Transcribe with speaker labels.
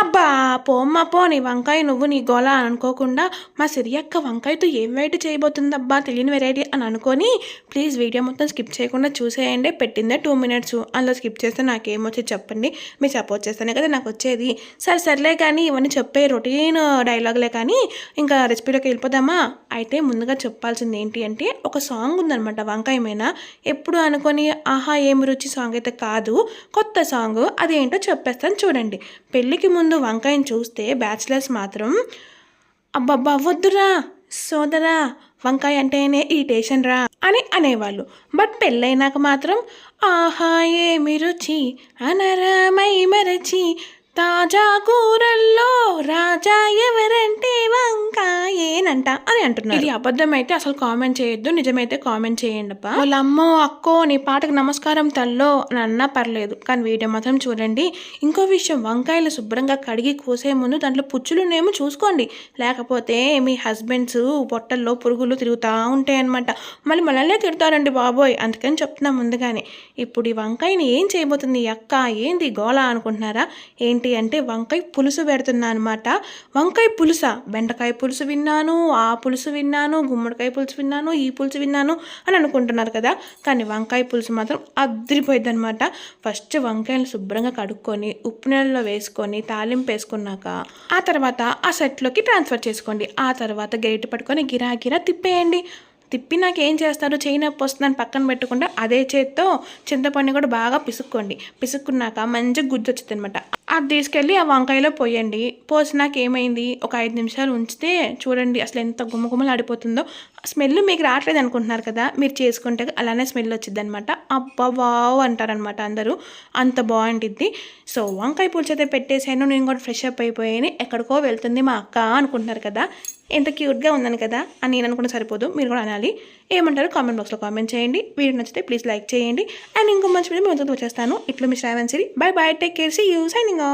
Speaker 1: అబ్బా పోమ్మ పో. నీ వంకాయ నువ్వు నీ గోళ అని అనుకోకుండా మా సిరి వంకాయతో ఏం వెరైటీ చేయబోతుందబ్బా తెలియని వెరైటీ అని అనుకొని ప్లీజ్ వీడియో మొత్తం స్కిప్ చేయకుండా చూసేయండి. పెట్టిందే టూ మినిట్స్ అందులో స్కిప్ చేస్తే నాకేమొచ్చి చెప్పండి. మీరు సపోర్ట్ చేస్తేనే కదా నాకు వచ్చేది. సరే సర్లే కానీ ఇవన్నీ చెప్పే రొటీన్ డైలాగులే కానీ ఇంకా రెసిపీలోకి వెళ్ళిపోదామా? అయితే ముందుగా చెప్పాల్సింది ఏంటి అంటే ఒక సాంగ్ ఉందనమాట వంకాయ మీద. ఎప్పుడు అనుకొని ఆహా ఏమి రుచి సాంగ్ అయితే కాదు. కొత్త సాంగ్ అదేంటో చెప్పేస్తాను చూడండి. పెళ్ళికి ముందు వంకాయని చూస్తే బ్యాచిలర్స్ మాత్రం అబ్బబ్బా వద్దురా సోదరా వంకాయ అంటేనే ఈ టేషన్ రా అని అనేవాళ్ళు. బట్ పెళ్ళైనాక మాత్రం ఆహా ఏమి రుచి అనరమై మరచి తాజా కూరల్లో రాజా వంకాయేనంట అని అంటున్నారు ఇది అబద్ధం అయితే అసలు కామెంట్ చేయొద్దు నిజమైతే కామెంట్ చేయండి అబ్బా వాళ్ళ అమ్మో అక్కో నీ పాటకు నమస్కారం తల్లో అని అన్నా పర్లేదు కానీ వీడియో మాత్రం చూడండి. ఇంకో విషయం వంకాయలు శుభ్రంగా కడిగి కోసే ముందు దాంట్లో పుచ్చులునేమో చూసుకోండి. లేకపోతే మీ హస్బెండ్స్ పొట్టల్లో పురుగులు తిరుగుతూ ఉంటాయి అనమాట మళ్ళీ మనల్నే తిడతారండి బాబోయ్ అందుకని చెప్తున్నా ముందుగానే. ఇప్పుడు ఈ వంకాయని ఏం చేయబోతుంది అక్క ఏంది గోళ అనుకుంటున్నారా? ఏంటి అంటే వంకాయ పులుసు పెడుతున్నా అనమాట వంకాయ పులుస? బెండకాయ పులుసు విన్నాను ఆ పులుసు విన్నాను గుమ్మడికాయ పులుసు విన్నాను ఈ పులుసు విన్నాను అని అనుకుంటున్నారు కదా. కానీ వంకాయ పులుసు మాత్రం అదిరిపోయింది అనమాట ఫస్ట్ వంకాయలు శుభ్రంగా కడుక్కొని ఉప్పు నీళ్ళలో వేసుకొని తాలింపు వేసుకున్నాక ఆ తర్వాత ఆ సెట్లోకి ట్రాన్స్ఫర్ చేసుకోండి. ఆ తర్వాత గరిటె పట్టుకొని గిరా గిరా తిప్పేయండి. తిప్పి నాకు ఏం చేస్తారు? చేయి నొప్పి వస్తుందని పక్కన పెట్టకుండా అదే చేత్తో చింతపండు కూడా బాగా పిసుక్కోండి. పిసుక్కున్నాక మంచిగా గుజ్జు వచ్చింది అనమాట అది తీసుకెళ్ళి ఆ వంకాయలో పోయండి. పోసినాక ఏమైంది? ఒక ఐదు నిమిషాలు ఉంచితే చూడండి అసలు ఎంత గుమ్మగుమ్మలు ఆడిపోతుందో. స్మెల్ మీకు రావట్లేదు అనుకుంటున్నారు కదా? మీరు చేసుకుంటే అలానే స్మెల్ వచ్చింది అనమాట అబ్బా వావ్ అంటారనమాట అందరూ. అంత బాగుంటుంది సో వంకాయ పులుసు అయితే పెట్టేసాను నేను కూడా ఫ్రెష్ అప్ అయిపోయాను. ఎక్కడికో వెళ్తుంది మా అక్క అనుకుంటున్నారు కదా? ఎంత క్యూట్గా ఉందని కదా? అని నేను అనుకుంటే సరిపోదు. మీరు కూడా అనాలి. ఏమంటారు కామెంట్ బాక్స్లో కామెంట్ చేయండి. వీడియో నచ్చితే ప్లీజ్ లైక్ చేయండి. అండ్ ఇంకో మంచి వీడియో మేము వచ్చేస్తాను. ఇట్లు మీ Shravan Siri. Bye bye. Take care. See you. Signing